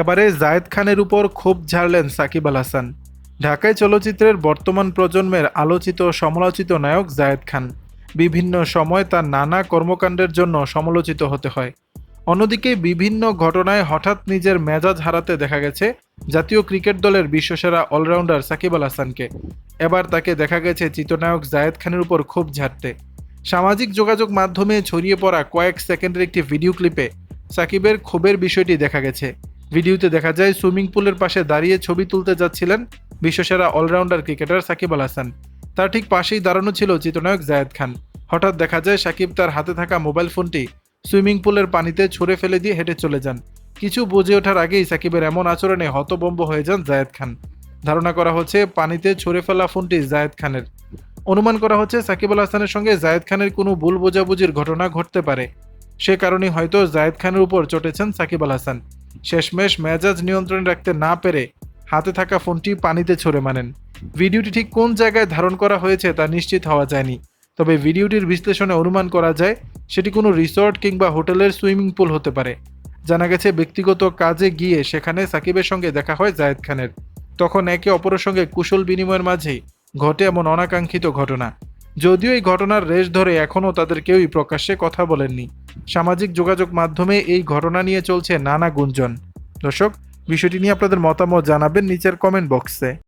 এবারে জায়েদ খানের উপর ক্ষোভ ঝাড়লেন সাকিব আল হাসান। ঢাকায় চলচ্চিত্রের বর্তমান প্রজন্মের আলোচিত সমালোচিত নায়ক জায়েদ খান। বিভিন্ন সময় তার নানা কর্মকাণ্ডের জন্য সমালোচিত হতে হয়। অন্যদিকে বিভিন্ন ঘটনায় হঠাৎ নিজের মেজাজ হারাতে দেখা গেছে জাতীয় ক্রিকেট দলের বিশ্বসেরা অলরাউন্ডার সাকিব আল হাসানকে। এবার তাকে দেখা গেছে চিত্রনায়ক জায়েদ খানের উপর ক্ষোভ ঝাড়তে। সামাজিক যোগাযোগ মাধ্যমে ছড়িয়ে পড়া কয়েক সেকেন্ডের একটি ভিডিও ক্লিপে সাকিবের ক্ষোভের বিষয়টি দেখা গেছে। ভিডিওতে দেখা যায় সুইমিং পুলের পাশে দাঁড়িয়ে ছবি তুলতে যাচ্ছিলেন বিশ্বসেরা অলরাউন্ডার ক্রিকেটার সাকিব আল হাসান। তার ঠিক পাশেই দাঁড়ানো ছিল চিত্রনায়ক জায়েদ খান। হঠাৎ দেখা যায় সাকিব তার হাতে থাকা মোবাইল ফোনটি সুইমিং পুলের পানিতে ছুঁড়ে ফেলে দিয়ে হেঁটে চলে যান। কিছু বুঝে ওঠার আগেই সাকিবের এমন আচরণে হতবম্ব হয়ে যান জায়েদ খান। ধারণা করা হচ্ছে পানিতে ছুঁড়ে ফেলা ফোনটি জায়েদ খানের। অনুমান করা হচ্ছে সাকিব আল হাসানের সঙ্গে জায়েদ খানের কোনো ভুল বোঝাবুঝির ঘটনা ঘটতে পারে। সে কারণে হয়তো জায়েদ খানের উপর চটেছেন সাকিব আল হাসান। শেষমেশ মেজাজ নিয়ন্ত্রণে রাখতে না পেরে হাতে থাকা ফোনটি পানিতে ছড়ে মানেন ভিডিওটি ঠিক কোন জায়গায় ধারণ করা হয়েছে তা নিশ্চিত হওয়া যায়নি। তবে ভিডিওটির বিশ্লেষণে অনুমান করা যায়, সেটি কোনো রিসর্ট কিংবা হোটেলের সুইমিং পুল হতে পারে। জানা গেছে, ব্যক্তিগত কাজে গিয়ে সেখানে সাকিবের সঙ্গে দেখা হয় জায়েদ খানের। তখন একে অপরের সঙ্গে কুশল বিনিময়ের মাঝেই ঘটে এমন অনাকাঙ্ক্ষিত ঘটনা। যদিও এই ঘটনার রেশ ধরে এখনও তাদের কেউই প্রকাশ্যে কথা বলেননি। সামাজিক যোগাযোগ মাধ্যমে এই ঘটনা নিয়ে চলছে নানা গুঞ্জন। দর্শক, বিষয়টি নিয়ে আপনাদের মতামত জানাবেন নিচের কমেন্ট বক্সে